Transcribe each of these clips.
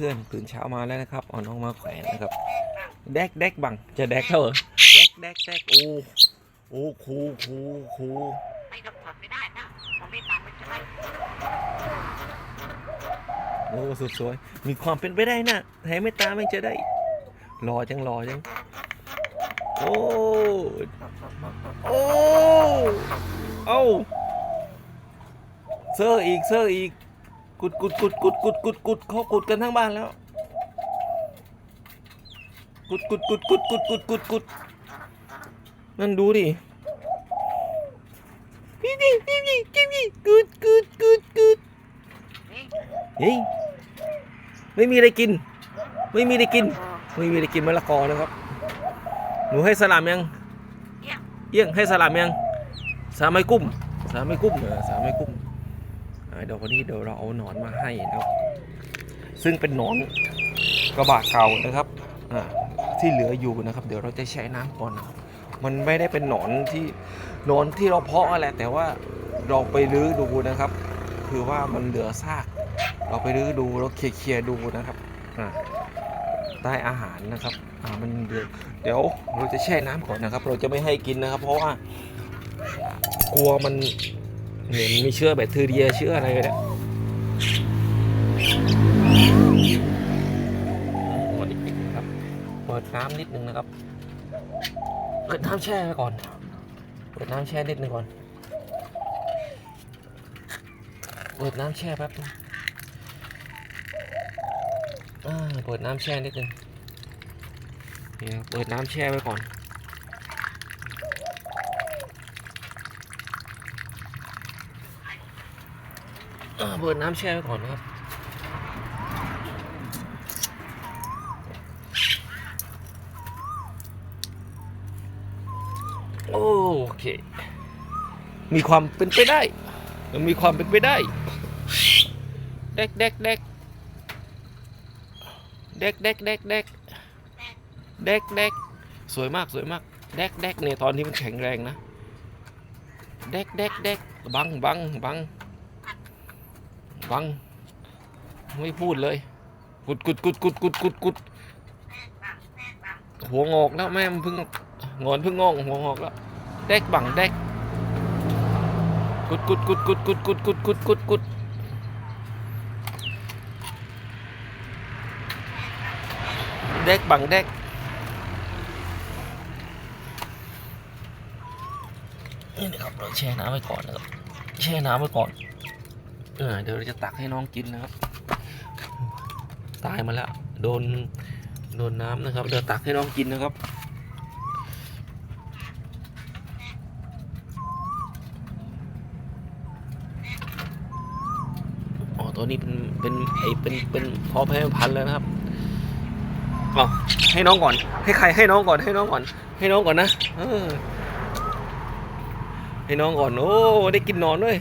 เพื่อนตื่นเช้ามาแล้วนะครับเอาน้องมาแขวนนะครับแดกแดกบังจะแดกเท่าเหรอแดกแดกแดกโอ้โอ้ครูครูครูไม่ต้องทำไม่ได้นะผมไม่ตังค์ไม่ใช่ไหมโอ้สุดสวยมีความเป็นไปได้นะแท้ไม่ตาไม่จะได้รอจังรอจังโอ้โอ้เอ้าเซอร์อีกเซอร์อีก กุดกุดกุดกุดกุดกุดกุดเขากุดกันทั้งบ้านแล้ว กุดกุดกุดกุดกุดกุดกุดกุดนั่นดูดิพี่ดิพี่ดิพี่ดิกุดกุดกุดกุดเฮ้ยไม่มีอะไรกิน ไม่มีอะไรกิน ไม่มีอะไรกินมะละกอนะครับ หนูให้สลามยังเยี่ยมเอี้ยงให้สลามยังสามไม้กุ้มสามไม้กุ้มเออสามไม้กุ้ม เดี๋ยววันนี้เดี๋ยวเราเอาหนอนมาให้นะครับ ซึ่งเป็นหนอนกระบะเก่านะครับที่เหลืออยู่นะครับ เดี๋ยวเราจะใช้น้ำก่อนนะครับมันไม่ได้เป็นหนอนที่หนอนที่เราเพาะอะไรแต่ว่าเราไปรื้อดูนะครับ คือว่ามันเหลือซาก เราไปรื้อดูเราเคลียร์ๆดูนะครับได้อาหารนะครับมันเดือดเดี๋ยวเราจะแช่น้ำก่อนนะครับ เราจะไม่ให้กินนะครับ เพราะว่ากลัวมัน เนี่ยมันมีเชื้อแบคทีเรียเชื้ออะไรเนี่ยหมดอีกนะครับเปิดน้ำนิดนึงนะครับเปิดน้ำแช่ไว้ก่อนเปิดน้ำแช่นิดนึงก่อนเปิดน้ำแช่แป๊บนึงเปิดน้ำแช่นิดนึงเนี่ยเปิดน้ำแช่ไว้ก่อน เปิดน้ำแช่ไว้ก่อนนะครับโอเค มีความเป็นไปได้ มันมีความเป็นไปได้เด็กเด็กเด็กเด็กเด็กเด็กเด็กเด็กเด็กสวยมากสวยมากเด็กเด็กเนี่ยตอนนี้มันแข็งแรงนะเด็กเด็กเด็กบังบังบัง บัง ไม่พูดเลย กุดกุดกุดกุดกุดกุดกุดหัวงอกแล้วแม่มันเพิ่งงอนเพิ่งงอกหัวงอกแล้วเด็กบังเด็กกุดกุดกุดกุดกุดกุดกุดกุดกุดกุดเด็กบังเด็กนี่นะครับเราแช่น้ำไว้ก่อนนะครับแช่น้ำไว้ก่อน เออเดี๋ยวเราจะตักให้น้องกินนะครับ ตายมาแล้ว โดน โดนน้ำนะครับ เดี๋ยวตักให้น้องกินนะครับ อ๋อ ตัวนี้เป็น เป็นไอเป็น เป็นพอแพ้พันธุ์แล้วนะครับอ๋อให้น้องก่อน ให้ใคร ให้น้องก่อน ให้น้องก่อน ให้น้องก่อนนะ เออ ให้น้องก่อน โอ้ ได้กินนอนด้วย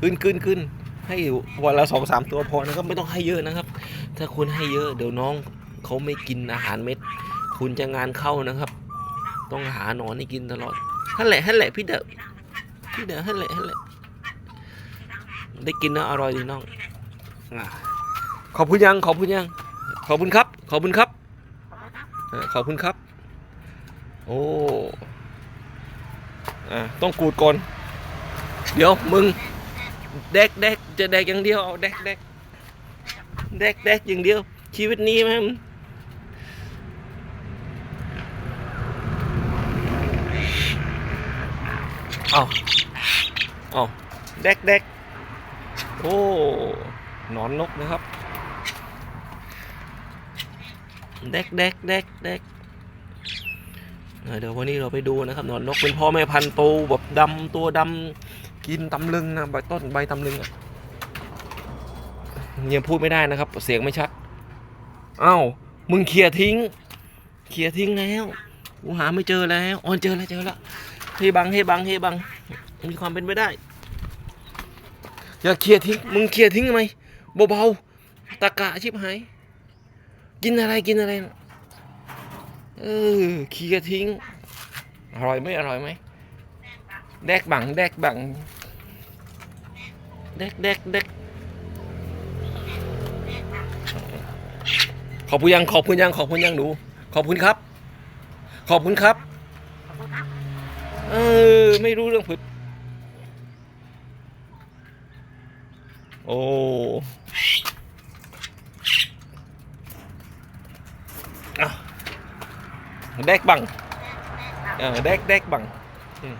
คืนคืนคืน ให้วันละสองสามตัวพอนะครับไม่ต้องให้เยอะนะครับ ถ้าคุณให้เยอะเดี๋ยวน้องเขาไม่กินอาหารเม็ด คุณจะงานเข้านะครับ ต้องหาหนอนให้กินตลอดฮั่นแหละฮั่นแหละพี่เดอพี่เดอฮั่นแหละฮั่นแหละได้กินนะอร่อยดีน้องอขอบคุณยังขอบคุณยัง ขอบคุณครับ ขอบคุณครับขอบคุณครับ โอ้อต้องกูดก่อน เดี๋ยวมึง แดกแดกจะแดกอย่างเดียวเอาแดกแดกแดกแดกอย่างเดียว ชีวิตนี้ม่งเอาเอาแดกแดกโอ้หนอนนกนะครับแดกแดกแดกแดกเออเดี๋ยววันนี้เราไปดูนะครับหนอนนกเป็นพ่อแม่พันธุ์โตแบบดำตัวดำ กินตำลึงนะใบต้นใบตำลึงอ่ยังพูดไม่ได้นะครับ เสียงไม่ชัดอ้าวมึงเคลียร์ทิ้งเคลียร์ทิ้งแล้วกูหาไม่เจอแล้วอ๋อเจอแล้วเจอแล้วเฮ้บังเฮ้บังเฮ้บัง มีความเป็นไปได้ อย่าเคลียร์ทิ้งมึงเคลียร์ทิ้งทำไมเบาๆตะกะชิบหายกินอะไรกินอะไรเออเคลียร์ทิ้งอร่อยไหมอร่อยไหม แดกบังแดกบังแดกแดกแดกขอบคุณยังขอบคุณยังขอบคุณยังหนูขอบคุณครับ ขอบคุณครับ เออ ไม่รู้เรื่องผึดโอ้อะแดกบังเออแดกแดกบังอืม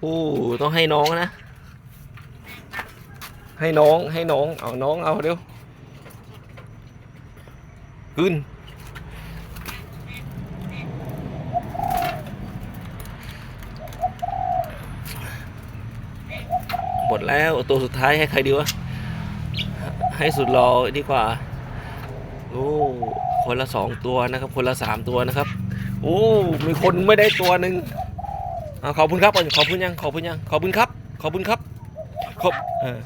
โอ้ต้องให้น้องนะ ให้น้องให้น้อง เอาน้องเอาเร็วขึ้นหมดแล้วตัวสุดท้ายให้ใครดีวะ ให้สุดรอดีกว่า โอ้ คนละสองตัวนะครับ คนละสามตัวนะครับ โอ้ มีคนไม่ได้ตัวหนึ่ง อ่าขอบคุณครับก่อนขอบคุณยังขอบคุณยังขอบคุณครับ ขอบคุณครับขอบเออ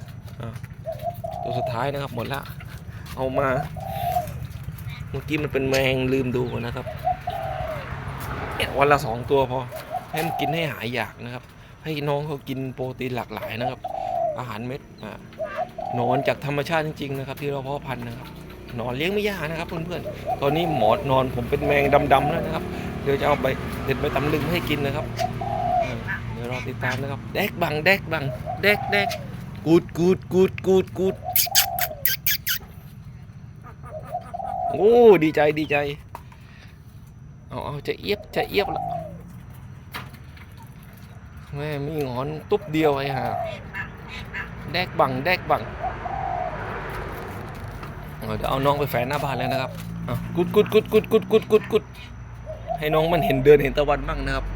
ตัวสุดท้ายนะครับหมดละเอามา เมื่อกี้มันเป็นแมงลืมดูนะครับเนี่ยวันละสองตัวพอให้มันกินให้หายอยากนะครับ ให้น้องเขากินโปรตีนหลากหลายนะครับ อาหารเม็ดอ่านอนจากธรรมชาติจริงๆนะครับ ที่เราเพาะพันธุ์นะครับนอนเลี้ยงไม่ยากนะครับเพื่อนๆ ตอนนี้หมอนนอนผมเป็นแมงดำๆแล้วนะครับ เดี๋ยวจะเอาใบเด็ดใบตำลึงมาให้กินนะครับ รอติดตามนะครับแดกบังแดกบังแดกแดกกูดกูดกูดกูดกูดโอ้ดีใจดีใจเอาเอาจะเอียบจะเอียบละแม่มีงอนตุ๊บเดียวไอ้ห่าแดกบังแดกบังเดี๋ยวเอาน้องไปแฝงหน้าบ้านแล้วนะครับกุดกุดกุดกุดกุดกุดกุดให้น้องมันเห็นเดินเห็นตะวันบ้างนะครับ